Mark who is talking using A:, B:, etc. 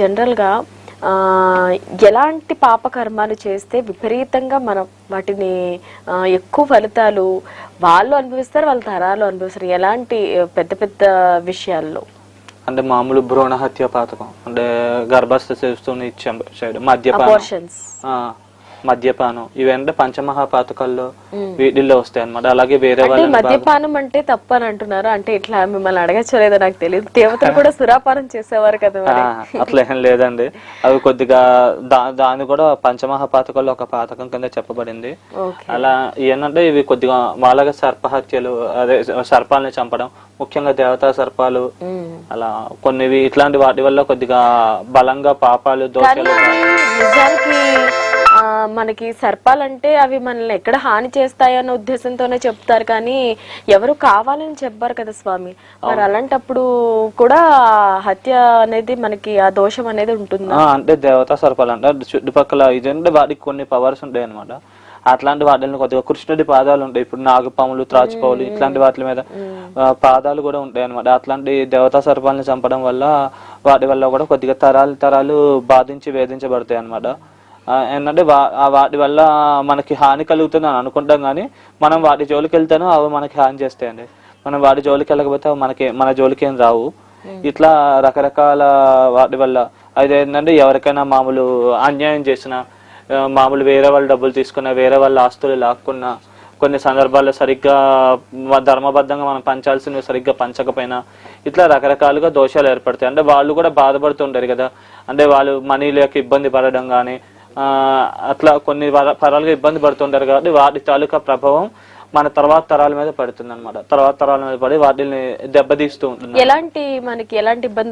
A: జనరల్గా ఎలాంటి పాపకర్మాలు చేస్తే విపరీతంగా మనం వాటిని ఎక్కువ ఫలితాలు వాళ్ళు అనుభవిస్తారు వాళ్ళ తరాలు అనుభవిస్తారు. ఎలాంటి పెద్ద పెద్ద విషయాల్లో?
B: అంటే మామూలు భ్రూణ హత్య పాతకం అంటే గర్భస్థ శిశువుని ఇచ్చాం సైడ్ మద్యపానం. మద్యపానం. ఇవంటే పంచమహాపాతకాల్లో వీటిల్లో వస్తాయి అన్నమాట అలాగే వేరే బాగా-
A: మద్యపానం అంటే తప్పు అని అంటున్నారు. అంటే ఇట్లా మిమ్మల్ని అడగచ్చలేదో నాకు తెలియదు. దేవతలు కూడా సురాపానం చేసేవారు కదా
B: అట్లా ఏం లేదండి. అవి కొద్దిగా దాని కూడా పంచమహాపాతకాల్లో ఒక పాతకం కింద చెప్పబడింది. అలా ఏంటంటే ఇవి కొద్దిగా వాళ్ళగా సర్పహత్యలు అదే సర్పాలని చంపడం ముఖ్యంగా దేవతా సర్పాలు. అలా కొన్ని ఇట్లాంటి వాటి వల్ల కొద్దిగా బలంగా పాపాలు దోషాలు
A: నిజానికి మనకి సర్పాలంటే అవి మనల్ని ఎక్కడ హాని చేస్తాయన్న ఉద్దేశంతోనే చెప్తారు కానీ ఎవరు కావాలని చెప్పారు కదా స్వామి. మరి అలాంటప్పుడు కూడా హత్య అనేది మనకి ఆ దోషం అనేది ఉంటుంది?
B: అంటే దేవతా సర్పాలు అంటే చుట్టుపక్కల ఇదంటే వాటికి కొన్ని పవర్స్ ఉంటాయి అనమాట అట్లాంటి వాటిని కొద్దిగా కృష్ణుడి పాదాలు ఉంటాయి. ఇప్పుడు నాగపాములు త్రాచుపాములు ఇట్లాంటి వాటి మీద పాదాలు కూడా ఉంటాయి అనమాట అట్లాంటి దేవతా సర్పాలను చంపడం వల్ల వాటి వల్ల కూడా కొద్దిగా తరాలు తరాలు బాధించి వేధించబడతాయి అనమాట ఏంటంటే వాటి వల్ల మనకి హాని కలుగుతుంది అని అనుకుంటాం కానీ మనం వాటి జోలికి వెళ్తేనో అవి మనకి హాని చేస్తాయండి. మనం వాటి జోలికి వెళ్ళకపోతే మనకి మన జోలికి ఏం రావు ఇట్లా రకరకాల వాటి వల్ల అది ఏంటంటే ఎవరికైనా మామూలు అన్యాయం చేసిన మామూలు వేరే వాళ్ళు డబ్బులు తీసుకున్న వేరే వాళ్ళ ఆస్తులు లాక్కున్న కొన్ని సందర్భాల్లో సరిగ్గా ధర్మబద్ధంగా మనం పంచాల్సినవి సరిగ్గా పంచకపోయినా ఇట్లా రకరకాలుగా దోషాలు ఏర్పడతాయి. అంటే వాళ్ళు కూడా బాధపడుతుంటారు కదా. అంటే వాళ్ళు మనీ లేక ఇబ్బంది పడడం కానీ అట్లా కొన్ని వర- ఇబ్బంది పడుతుంటారు కాబట్టి వాటి తాలూకా ప్రభావం మన తర్వాత తరాల మీద పడుతుంది అనమాట తర్వాత తరాల మీద పడి వాటిని దెబ్బతీస్తూ ఉంటుంది
A: ఎలాంటి మనకి ఎలాంటి ఇబ్బంది